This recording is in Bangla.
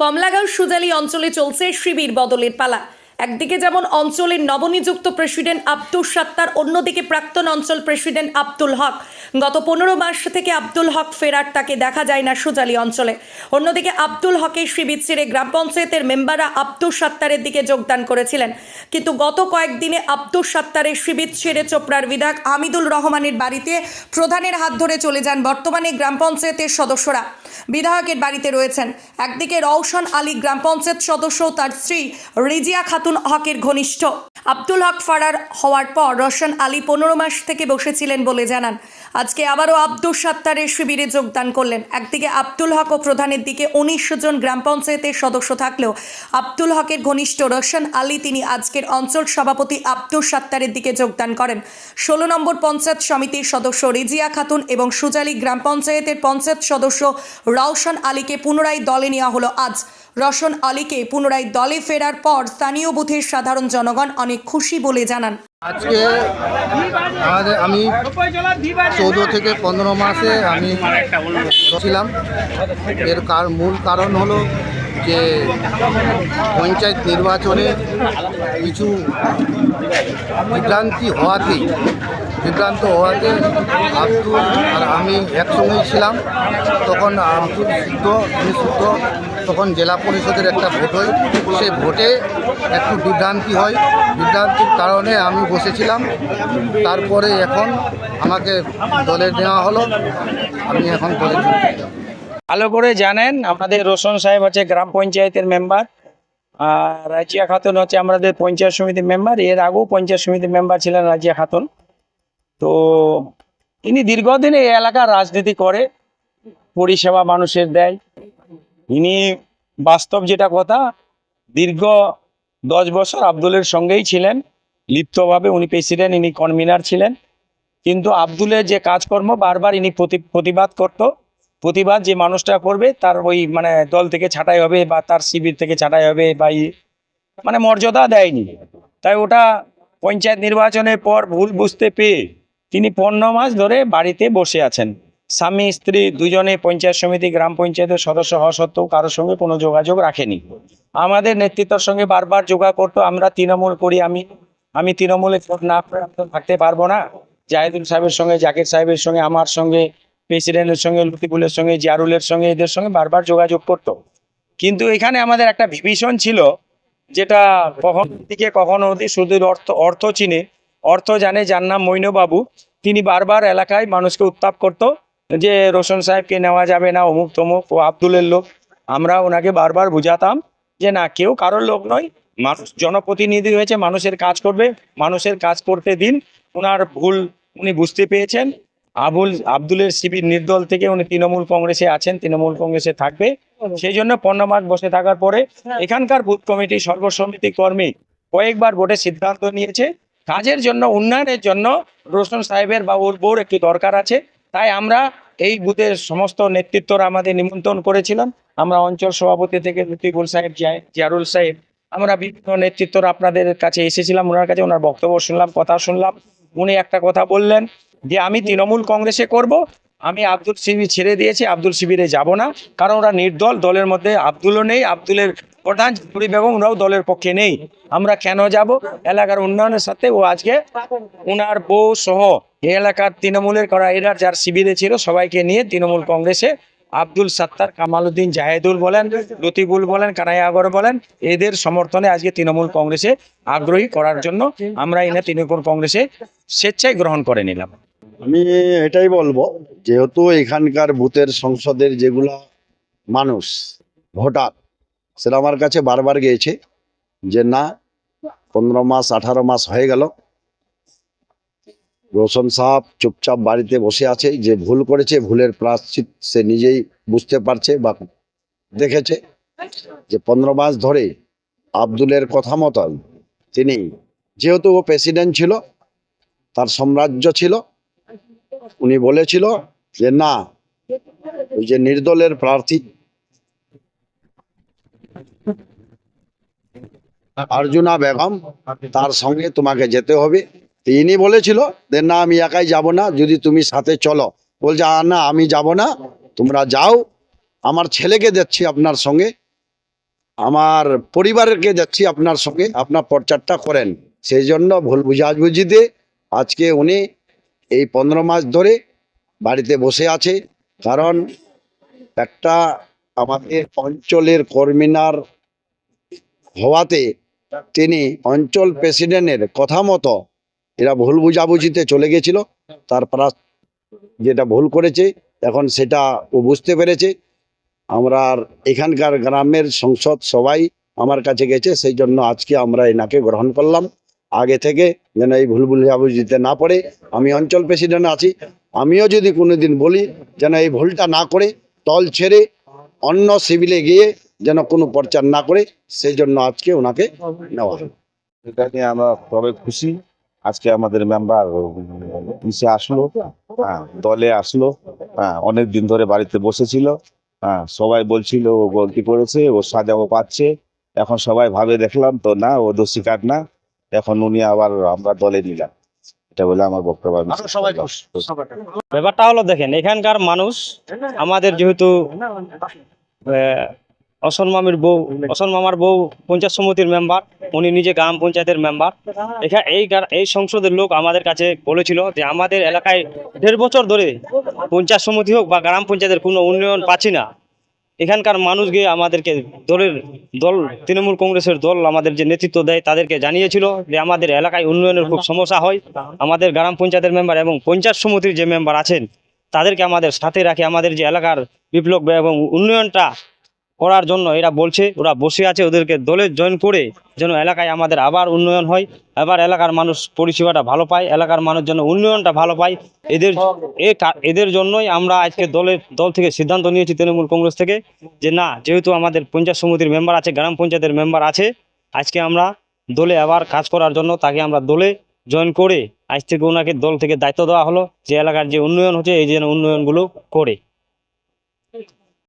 কমলাগাঁও সুজালি অঞ্চলে চলছে শিবির বদলের পালা। একদিকে যেমন অঞ্চলের নবনিযুক্ত প্রেসিডেন্ট আব্দুল সাত্তার, অন্যদিকে প্রাক্তন অঞ্চল প্রেসিডেন্ট আব্দুল হক। গত পনেরো মাস থেকে আব্দুল হক ফেরার তাকে দেখা যায় না সুজালি অঞ্চলে। অন্যদিকে আব্দুল হকের শিবির ছেড়ে গ্রাম পঞ্চায়েতের মেম্বাররা আব্দুল সাত্তারের দিকে যোগদান করেছিলেন। কিন্তু গত কয়েকদিনে আব্দুল সাত্তারের শিবির ছেড়ে চোপড়ার বিধায়ক হামিদুল রহমানের বাড়িতে প্রধানের হাত ধরে চলে যান বর্তমানে গ্রাম পঞ্চায়েতের সদস্যরা। বিধায়কের বাড়িতে রয়েছেন। একদিকে রওশন আলী গ্রাম পঞ্চায়েত সদস্য, তার স্ত্রী রিজিয়া খাতুন হকের ঘনিষ্ঠ। আব্দুল হক ফারার হওয়ার পর রওশন আলী পনেরো মাস থেকে বসেছিলেন বলে জানান। আজকে আবারও আব্দুল সাত্তারের শিবিরে যোগদান করলেন। একদিকে আব্দুল হক ও প্রধানের দিকে উনিশশো জন গ্রাম পঞ্চায়েতের সদস্য থাকলেও আব্দুল হকের ঘনিষ্ঠ রশন আলী তিনি আজকের অঞ্চল সভাপতি আব্দুল সাত্তারের দিকে যোগদান করেন। ষোলো নম্বর পঞ্চায়েত সমিতির সদস্য রিজিয়া খাতুন এবং সুজালি গ্রাম পঞ্চায়েতের পঞ্চায়েত সদস্য রওশন আলীকে পুনরায় দলে নেওয়া হলো আজ। রওশন আলীকে পুনরায় দলে ফেরার পর স্থানীয় বুথের সাধারণ জনগণ অনেক খুশি বলে জানান। আজকে আমাদের আমি চৌদ্দ থেকে পনেরো মাসে আমি ছিলাম। এর কার, মূল কারণ হলো যে পঞ্চায়েত নির্বাচনে কিছু বিভ্রান্তি হওয়াতে, বিভ্রান্ত হওয়াতে আব্দুল আর আমি একসঙ্গেই ছিলাম। তখন আব্দুল শুদ্ধ আমি শুদ্ধ তখন জেলা পরিষদের একটা ভোট হয়। সেই ভোটে একটু বিভ্রান্তি হয়। বিভ্রান্তির কারণে আমি বসেছিলাম। তারপরে এখন আমাকে দলে নেওয়া হলো। আমি এখন দলে ভালো করে জানেন, আমাদের রোশন সাহেব হচ্ছে গ্রাম পঞ্চায়েতের মেম্বার আর রাজিয়া খাতুন হচ্ছে আমাদের পঞ্চায়েত সমিতির মেম্বার এর আগেও পঞ্চায়েত সমিতির মেম্বার ছিলেন রাজিয়া খাতুন। তো ইনি দীর্ঘদিন এই এলাকার রাজনীতি করে, পরিষেবা মানুষের দেয়। ইনি বাস্তব যেটা কথা, দীর্ঘ দশ বছর আব্দুলের সঙ্গেই ছিলেন। লিপ্তভাবে উনি প্রেসিডেন্ট, ইনি কনভিনার ছিলেন। কিন্তু আব্দুলের যে কাজকর্ম বারবার ইনি প্রতি- প্রতিবাদ করতো। প্রতিবাদ যে মানুষটা করবে, তার ওই মানে দল থেকে ছাঁটাই হবে বা তার শিবির থেকে ছাঁটাই হবে বা মানে মর্যাদা দেয়নি। তাই ওটা পঞ্চায়েত নির্বাচনের পর ভুল বুঝতে পেয়ে তিনি পনেরো মাস ধরে বাড়িতে বসে আছেন। স্বামী, স্ত্রী দুজনে পঞ্চায়েত সমিতি, গ্রাম পঞ্চায়েতের সদস্য হওয়া সত্ত্বেও কারোর সঙ্গে কোনো যোগাযোগ রাখেনি। আমাদের নেতৃত্বের সঙ্গে বারবার যোগা করতো, আমরা তৃণমূল করি আমি। আমি তৃণমূলে না থাকতে পারব না। জাহেদুল সাহেবের সঙ্গে, জাকির সাহেবের সঙ্গে, আমার সঙ্গে, প্রেসিডেন্টের সঙ্গে, লতিফুলের সঙ্গে, জিয়ারুলের সঙ্গে, এদের সঙ্গে বারবার যোগাযোগ করতো। কিন্তু এখানে আমাদের একটা বিভীষণ ছিল, যেটা কখন দিকে কখনো শুধু অর্থ অর্থ চিনে, অর্থ জানে যার নাম মৈনবাবু। তিনি বারবার এলাকায় মানুষকে উত্তাপ করতো। যে রোশন সাহেবকে নেওয়া যাবে না অমুক তমুক ও আব্দুলের লোক আমরা ওনাকে বারবার বুঝাতাম যে না কেউ কারোর লোক নয়। মানুষ জনপ্রতিনিধি হয়েছে মানুষের কাজ করবে। মানুষের কাজ করতে দিন ওনার ভুল উনি বুঝতে পেয়েছেন আবুল আব্দুলের শিবির নির্দল থেকে উনি তৃণমূল কংগ্রেসে আছেন তৃণমূল কংগ্রেসে থাকবে। সেই জন্য পনেরো মাস বসে থাকার পরে এখানকার বুথ কমিটি সর্বসমিতি কর্মী কয়েকবার ভোটের সিদ্ধান্ত নিয়েছে। কাজের জন্য উন্নয়নের জন্য রোশন সাহেবের বা ওর বউর একটু দরকার আছে। তাই আমরা এই বুথের সমস্ত নেতৃত্বরা আমাদের নিমন্ত্রণ করেছিলাম। আমরা অঞ্চল সভাপতি থেকে লতিফুল সাহেব জিয়া- জিয়ারুল সাহেব, আমরা বিভিন্ন নেতৃত্বরা আপনাদের কাছে এসেছিলাম, ওনার কাছে ওনার বক্তব্য শুনলাম, কথা শুনলাম। উনি একটা কথা বললেন যে, আমি তৃণমূল কংগ্রেসে করব, আমি আব্দুল শিবির ছেড়ে দিয়েছি, আব্দুল শিবিরে যাব না। কারণ ওরা নির্দল, দলের মধ্যে আব্দুলও নেই, আব্দুলের প্রধান জুরি বেগম ওরাও দলের পক্ষে নেই। আমরা কেন যাব? এলাকার উন্নয়নের সাথে ও আজকে উনার বউ সহ এই এলাকার তৃণমূলের করা এরা যার শিবিরে ছিল, সবাইকে নিয়ে তৃণমূল কংগ্রেসে আব্দুল সাত্তার, কামালউদ্দিন, জাহেদুল বলেন, লতিফুল বলেন, কানাইয়াগর বলেন, এদের সমর্থনে আজকে তৃণমূল কংগ্রেসে আগ্রহী করার জন্য আমরা এনে তৃণমূল কংগ্রেসে স্বেচ্ছায় গ্রহণ করে নিলাম। আমি এটাই বলব, যেহেতু এখানকার বুথের সংসদের যেগুলা মানুষ, ভোটার সেটা আমার কাছে বারবার গিয়েছে যে না, পনেরো মাস, আঠারো মাস হয়ে গেল। রোশন সাহেব চুপচাপ বাড়িতে বসে আছে, যে ভুল করেছে, ভুলের প্রাশ্চিত সে নিজেই বুঝতে পারছে বা দেখেছে যে পনেরো মাস ধরে আব্দুলের কথা মতন তিনি, যেহেতু ও প্রেসিডেন্ট ছিল, তার সাম্রাজ্য ছিল, উনি বলেছিল যে না, ওই যে নির্দলের প্রার্থী অর্জুনা বেগম তার সঙ্গে তোমাকে যেতে হবে। তিনি বলেছিল যে না আমি একাই যাব না যদি তুমি সাথে চলো। বলছে "আ, না আমি যাব না তোমরা যাও। আমার ছেলেকে দেখছি আপনার সঙ্গে আমার পরিবারকে যাচ্ছি আপনার সঙ্গে আপনার প্রচারটা করেন। সেই জন্য ভুল বুঝাবুঝিতে আজকে উনি এই পনেরো মাস ধরে বাড়িতে বসে আছে। কারণ একটা আমাদের অঞ্চলের কর্মিনার হওয়াতে তিনি অঞ্চল প্রেসিডেন্টের কথা মতো এরা ভুল বুঝাবুঝিতে চলে গেছিল। তার প্রাস যেটা ভুল করেছে, এখন সেটা ও বুঝতে পেরেছে। আমরা আর এখানকার গ্রামের সংসদ সবাই আমার কাছে গেছে, সেই জন্য আজকে আমরা এনাকে গ্রহণ করলাম। আগে থেকে যেন এই ভুল বুঝাবুঝিতে না পড়ে। আমি অঞ্চল প্রেসিডেন্ট আছি। আমিও যদি কোনোদিন বলি যেন এই ভুলটা না করে তল ছেড়ে অন্য সিভিলে গিয়ে যেন কোনো প্রচার না করে সেই জন্য আজকে ওনাকে নেওয়া হলো। এটা নিয়ে আমরা সবাই খুশি। আজকে আমাদের মেম্বার পিছিয়ে আসলো হ্যাঁ, দলে আসলো হ্যাঁ অনেক দিন ধরে বাড়িতে বসেছিল হ্যাঁ সবাই বলছিল ও গলতি করেছে ও সাজাও পাচ্ছে। এখন সবাই ভাবে দেখলাম তো না ও দোষী কাট না। এখন উনি আবার আমরা দলে নিলাম। এটা বলে আমার বক্তব্য ব্যাপারটা হলো দেখেন এখানকার মানুষ আমাদের যেহেতু আহ, অসন মামির বউ অসন মামার বউ পঞ্চায়েত সমিতির মেম্বার উনি নিজে গ্রাম পঞ্চায়েতের মেম্বার এখানে এই এই সংসদের লোক আমাদের কাছে বলেছিল যে আমাদের এলাকায় দেড় বছর ধরে পঞ্চায়েত সমিতি হোক বা গ্রাম পঞ্চায়েতের কোনো উন্নয়ন পাচ্ছি না। এখানকার মানুষ গিয়ে আমাদেরকে দলের দল, তৃণমূল কংগ্রেসের দল আমাদের যে নেতৃত্ব দেয় তাদেরকে জানিয়েছিল যে আমাদের এলাকায় উন্নয়নের খুব সমস্যা হয়। আমাদের গ্রাম পঞ্চায়েতের মেম্বার এবং পঞ্চায়েত সমিতির যে মেম্বার আছেন, তাদেরকে আমাদের সাথে রাখে। আমাদের যে এলাকার বিপ্লব এবং উন্নয়নটা করার জন্য এরা বলছে, ওরা বসে আছে ওদেরকে দলে জয়েন করে যেন এলাকায় আমাদের আবার উন্নয়ন হয়। আবার এলাকার মানুষ পরিষেবাটা ভালো পায়, এলাকার মানুষ যেন উন্নয়নটা ভালো পায়। এদের এদের জন্যই আমরা আজকে দলের দল থেকে সিদ্ধান্ত নিয়েছি তৃণমূল কংগ্রেস থেকে যে না, যেহেতু আমাদের পঞ্চায়েত সমিতির মেম্বার আছে, গ্রাম পঞ্চায়েতের মেম্বার আছে, আজকে আমরা দলে আবার কাজ করার জন্য তাকে আমরা দলে জয়েন করে আজ থেকে ওনাকে দল থেকে দায়িত্ব দেওয়া হলো যে এলাকার যে উন্নয়ন হচ্ছে, এই যেন উন্নয়নগুলো করে।